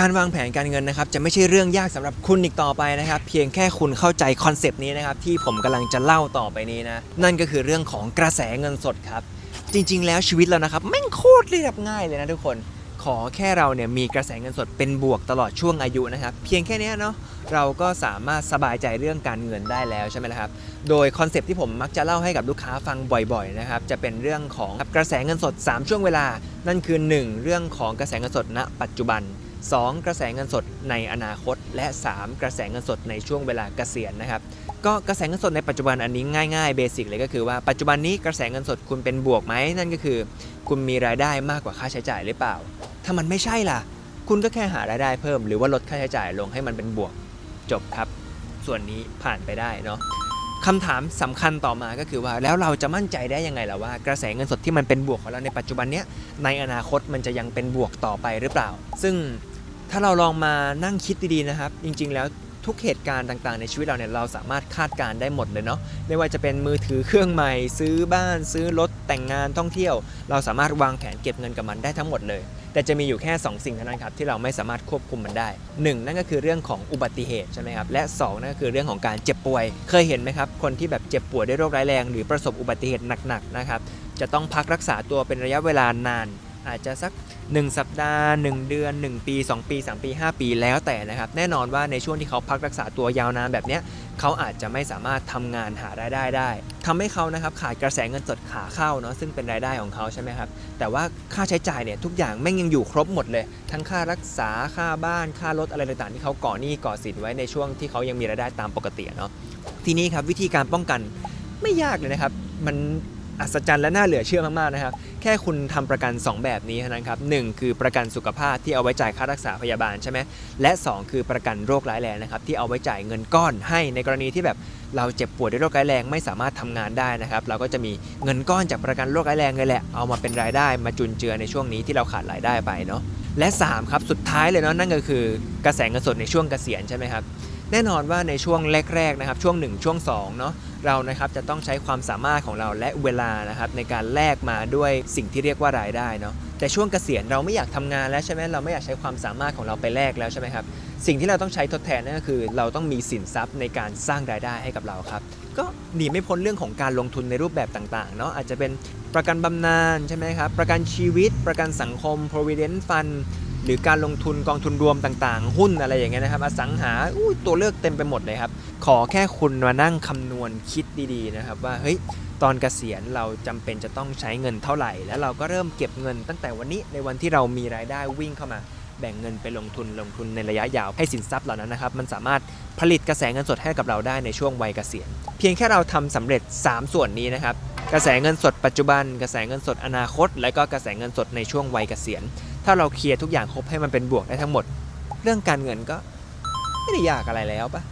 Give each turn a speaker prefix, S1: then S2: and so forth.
S1: การวางแผนการเงินนะครับจะไม่ใช่เรื่องยากสำหรับคุณอีกต่อไปนะครับ เพียงแค่คุณเข้าใจคอนเซปต์นี้นะครับที่ผมกำลังจะเล่าต่อไปนี้นะ นั่นก็คือเรื่องของกระแสเงินสดครับ จริง ๆ แล้วชีวิตเรานะครับแม่งโคตรเรียบง่ายเลยนะทุกคนขอแค่เราเนี่ยมีกระแสเงินสดเป็นบวกตลอดช่วงอายุนะครับ เพียงแค่นี้เนาะเราก็สามารถสบายใจเรื่องการเงินได้แล้วใช่ไหมล่ะครับ โดยคอนเซปที่ผมมักจะเล่าให้กับลูกค้าฟังบ่อยๆนะครับจะเป็นเรื่องของกระแสเงินสด 3 ช่วงเวลา นั่นคือ 1 เรื่องของกระแสเงินสดณปัจจุบัน 2 กระแสเงินสดในอนาคต และ 3 กระแสเงินสดในช่วงเวลาเกษียณนะครับก็กระแสเงินสดในปัจจุบันอันนี้ง่ายๆเบสิกเลยก็คือว่าปัจจุบันนี้กระแสเงินสดคุณเป็นบวกไหมนั่นก็คือ คุณมีรายได้มากกว่าค่าใช้จ่ายหรือเปล่า ถ้ามันไม่ใช่ล่ะ คุณก็แค่หารายได้เพิ่มหรือว่าลดค่าใช้จ่ายลงให้มันเป็นบวกจบครับ ส่วนนี้ผ่านไปได้เนาะคำถามสำคัญต่อมาก็คือว่าแล้วเราจะมั่นใจได้ยังไงล่ะว่า กระแสเงินสดที่มันเป็นบวกของเราในปัจจุบันเนี้ยในอนาคตมันจะยังเป็นบวกต่อไปหรือเปล่า ซึ่ง ถ้าเราลองมานั่งคิดดีๆนะครับ จริง ๆ แล้วทุกเหตุการณ์ต่างๆ ในชีวิตเราเนี่ยเราสามารถคาดการได้หมดเลยเนาะไม่ว่าจะเป็นมือถือเครื่องใหม่ ซื้อบ้าน ซื้อรถแต่งงานท่องเที่ยว เราสามารถวางแผนเก็บเงินกับมันได้ทั้งหมดเลย แต่จะมีอยู่แค่ 2 สิ่งเท่านั้นครับที่เราไม่สามารถควบคุมมันได้ 1 นั่นก็คือเรื่องของอุบัติเหตุใช่ไหมครับและ 2 นั่นก็คือเรื่องของการเจ็บป่วย เคยเห็นไหมครับคนที่แบบเจ็บป่วยด้วยโรคร้ายแรง หรือประสบอุบัติเหตุหนักๆนะครับจะต้องพักรักษาตัวเป็นระยะเวลานาน อาจจะสัก 1 สัปดาห์ 1 เดือน 1 ปี 2 ปี 3 ปี 5 ปีแล้วแต่นะครับ แน่นอนว่าในช่วงที่เขาพักรักษาตัวยาวนานแบบนี้เขาอาจจะไม่สามารถทำงานหารายได้ได้ทำให้เขานะครับขาดกระแสเงินสดขาเข้าเนาะซึ่งเป็นรายได้ของเขาใช่ไหมครับ แต่ว่าค่าใช้จ่ายเนี่ยทุกอย่างแม่งยังอยู่ครบหมดเลย ทั้งค่ารักษาค่าบ้านค่ารถอะไรต่างๆที่เขาก่อหนี้ก่อสินไว้ในช่วงที่เขายังมีรายได้ตามปกติเนาะทีนี้ครับวิธีการป้องกันไม่ยากเลยนะครับ มัน อัศจรรย์และน่าเหลือเชื่อมากๆนะครับ แค่คุณทำประกัน 2 แบบนี้เท่านั้นครับหนึ่งคือประกันสุขภาพที่เอาไว้จ่ายค่ารักษาพยาบาลใช่ไหมและ 2 คือประกันโรคร้ายแรงนะครับที่เอาไว้จ่ายเงินก้อนให้ในกรณีที่แบบเราเจ็บป่วยด้วยโรคร้ายแรงไม่สามารถทำงานได้นะครับ เราก็จะมีเงินก้อนจากประกันโรคร้ายแรงเลยแหละเอามาเป็นรายได้มาจุนเจือในช่วงนี้ที่เราขาดรายได้ไปเนาะ และ 3 ครับ สุดท้ายเลยเนาะนั่นก็คือกระแสเงินสดในช่วงเกษียณใช่ไหมครับแน่นอนว่าในช่วงแรกๆนะครับช่วง 1 ช่วง2เนาะเรานะครับจะต้องใช้ความสามารถของเราและเวลานะครับในการแลกมาด้วยสิ่งที่เรียกว่ารายได้เนาะ แต่ช่วงเกษียณเราไม่อยากทำงานแล้วใช่ไหมเราไม่อยากใช้ความสามารถของเราไปแลกแล้วใช่ไหมครับสิ่งที่เราต้องใช้ทดแทนนั่นก็คือ เราต้องมีสินทรัพย์ในการสร้างรายได้ให้กับเราครับ ก็หนีไม่พ้นเรื่องของการลงทุนในรูปแบบต่างๆเนาะอาจจะเป็นประกันบำนาญใช่ไหมครับประกันชีวิต ประกันสังคม provident fund หรือการลงทุนกองทุนรวมต่างๆ หุ้นอะไรอย่างเงี้ยนะครับอสังหาอุ้ยตัวเลือกเต็มไปหมดเลยครับ ขอแค่คุณมานั่งคำนวณคิดดีๆนะครับว่าเฮ้ยตอนเกษียณเราจำเป็นจะต้องใช้เงินเท่าไหร่ แล้วเราก็เริ่มเก็บเงินตั้งแต่วันนี้ในวันที่เรามีรายได้วิ่งเข้ามาแบ่งเงินไปลงทุนลงทุนในระยะยาวให้สินทรัพย์เหล่านั้นนะครับ มันสามารถผลิตกระแสเงินสดให้กับเราได้ในช่วงวัยเกษียณ เพียงแค่เราทำสำเร็จ 3 ส่วนนี้นะครับ กระแสเงินสดปัจจุบัน กระแสเงินสดอนาคต และก็กระแสเงินสดในช่วงวัยเกษียณ ถ้าเราเคลียร์ทุกอย่างครบให้มันเป็นบวกได้ทั้งหมด เรื่องการเงินก็ไม่ได้ยากอะไรแล้วปะ